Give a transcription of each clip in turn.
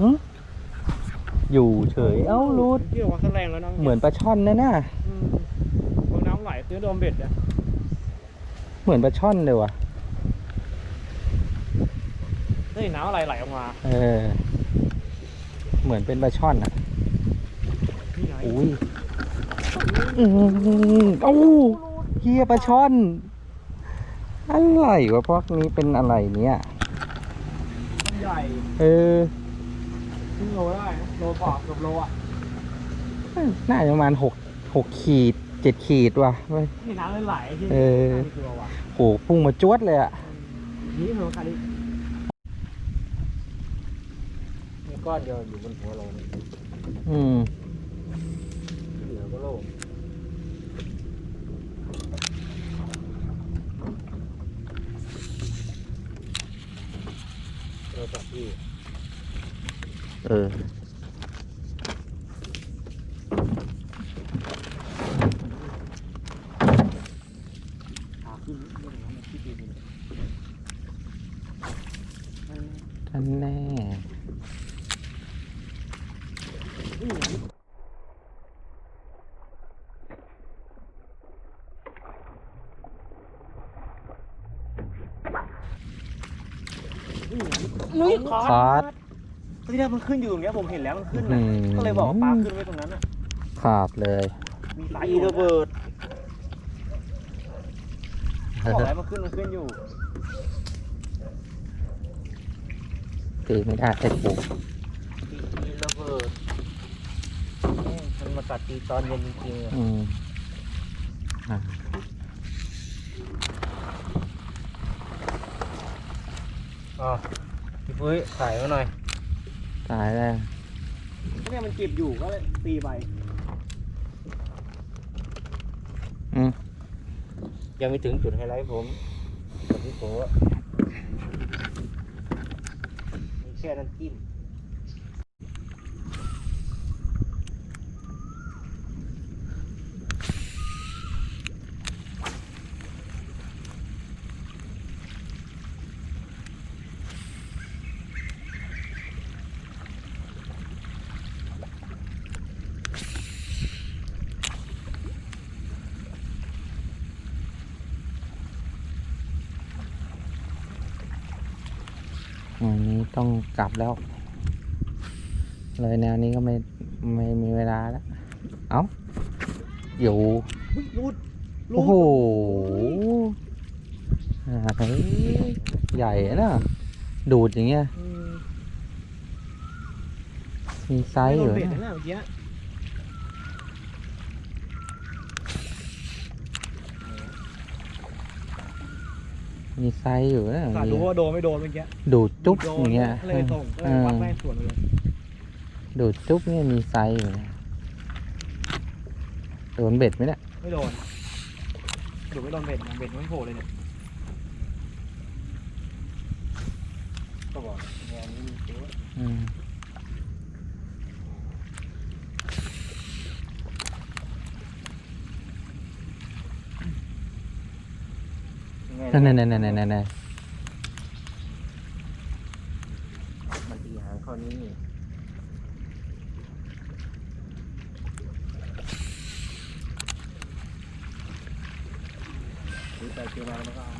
หึอยู่เฉย เอ้ารูด เกี่ยวกับแรงแล้วน้องเหมือนปลาช่อนนะน่ะอืมพอน้ำไหลตื้อโดนเบ็ดอะเหมือนปลาช่อนเลยว่ะ เฮ้ยน้ำอะไรไหลออกมาเออ เหมือนเป็นปลาช่อนอะ นี่ไงอุ้ยอืมเอ้าเฮียปลาช่อน อะไรวะพวกนี้เป็นอะไรเนี่ย ใหญ่ เออ ครึ่งโลได้นะโลกว่าเกือบโลอะน่าจะประมาณหกหกขีดเจ็ดขีดว่ะเว้ย นี่น้ำเลยไหลที่เออนี่ตัวว่ะโหพุ่งมาจวดเลยอะ นี่เหมือนกันดิมีก้อนเดียวอยู่บนหัวเราเนี่ยอืมเหลือก็โล่งโทรศัพท์พี่ เออขาขึ้นเรื่องน้ำที่ดีเลยท่านแน่นุ้ยคอร์ส ที่แรกมันขึ้นอยู่ตรงเนี้ยผมเห็นแล้วมันขึ้นอืนะมก็เลยบอกว่าปลาขึ้นไว้ตรงนั้นอะขาดเลย มีสายระเบิดบอกแล้วมันขึ้นมันขึ้นอยู่ตีไม่ได้ไอ้ปูตีระเบิดแม่งมันมากัดตีตอนเย็นจริงๆอะอืมอะอ๋อพี่ปุ้ยถ่ายมาหน่อย ตายแล้วเนี่ยมันเก็บอยู่ก็เลยตีไปอืมยังไม่ถึงจุดไฮไลท์ผมกับพี่โกะมีแค่น้ำจิ้ม วันนี้ต้องกลับแล้ว เลยแนวนี้ก็ไม่ไม่มีเวลาแล้ว เอ้า อยู่รูดโอ้โหอ่าเฮ้ยใหญ่นะดูดอย่างเงี้ยมีไซส์อยู่เบ็ดนะ นะเมื่อกี้มีไซส์อยู่นะการู้ว่าโดนไม่โดนเมื่อกี้ดูดจุ๊บโดอนย่างเงี้ยก็เลยส่งก็เลยวัดแม่ส่วนเลยดูดจุ๊บเนี่ยมีไซส์อยู่นะโดนเบ็ดไหมเนี่ยไม่โดนดูไม่โดนเบ็ดนะเบ็ดไม่โผล่เลยเนี่ยก็บอกงานนี้มีโกะอืม ยังไง นั่นนั่นนั่นนั่นนั่นมันตีหางข้อนี้นี่หรือไปเจอมาแล้วก็เอา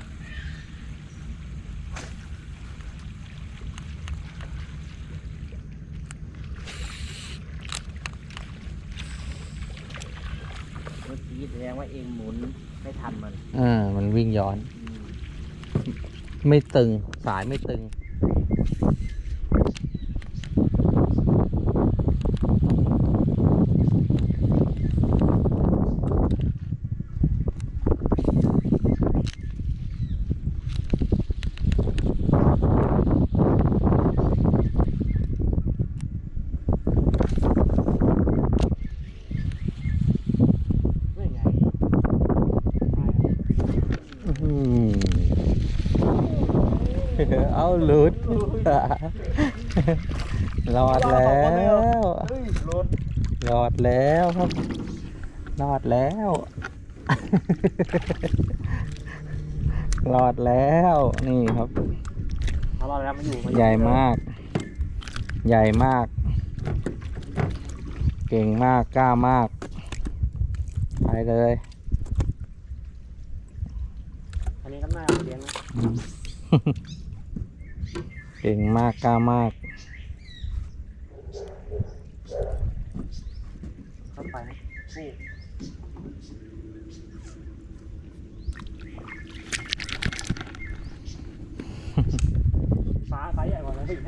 เมื่อกี้แสดงว่าเองหมุนไม่ทันมัน อ่า มันวิ่งย้อนอืม ไม่ตึง สายไม่ตึง ไม่ไง อื้อหือ เอาหลุด รอดแล้วเฮ้ยรถรอดแล้วครับ รอดแล้ว รอดแล้ว นี่ครับเอาเราแล้วมันอยู่นอยู่ใหญ่มาก ใหญ่มาก เก่งมาก กล้ามาก ไปเลยอันนี้ก็น่าเอาเลี้ยงนะอืมเก่งมากกล้ามากเข้าไปนี่ฟ้าไซส์ใหญ่กว่าแล้วอีก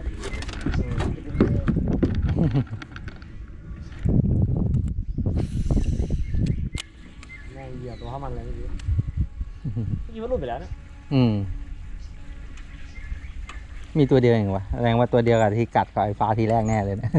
แม่งเหยียบตัวเข้ามันเลยเมื่อกี้เมื่อกี้มันหลุดไปแล้วนะอืม มีตัวเดียวเองวะแสดงว่าตัวเดียวกับที่กัดกับไอ้ฟ้าทีแรกแน่เลยนะ